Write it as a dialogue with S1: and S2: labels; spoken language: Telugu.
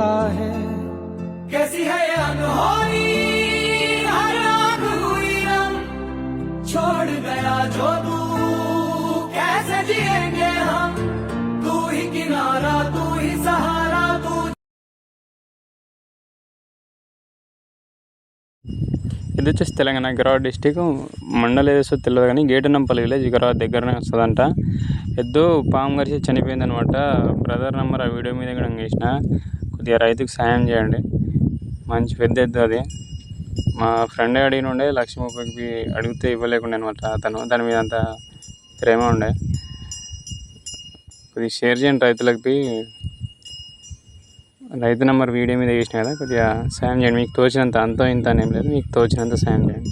S1: लगता है
S2: कैसी है ये अनहोनी हर आंख हुई नम छोड़ गया जो तू कैसे जिएंगे हम तू ही किनारा तू ही सहारा तू
S3: ఇది వచ్చేసి తెలంగాణ గిరావత్ డిస్టిక్ మండలం ఏదో తెలియదు కానీ గేటనంపల్లి విలేజ్ గిరావత్ దగ్గరనే వస్తుందంట ఎద్దు పాము కరిచి చనిపోయింది అనమాట బ్రదర్ నెంబర్ ఆ వీడియో మీద కూడా వేసిన కొద్దిగా రైతుకు సాయం చేయండి. మంచి పెద్ద ఎద్దు అది. మా ఫ్రెండ్ అడిగిన ఉండే లక్ష ముప్పైకి అడిగితే ఇవ్వలేకుండా అనమాట అతను. దాని మీద అంత ప్రేమ ఉండే. కొద్దిగా షేర్ చేయండి రైతులకి రైతు నెంబర్ వీడియో మీద వేసిన కదా కొద్దిగా సాయం చేయండి. మీకు తోచినంత అంతో ఇంత అని ఏం లేదు. మీకు తోచినంత సాయం చేయండి.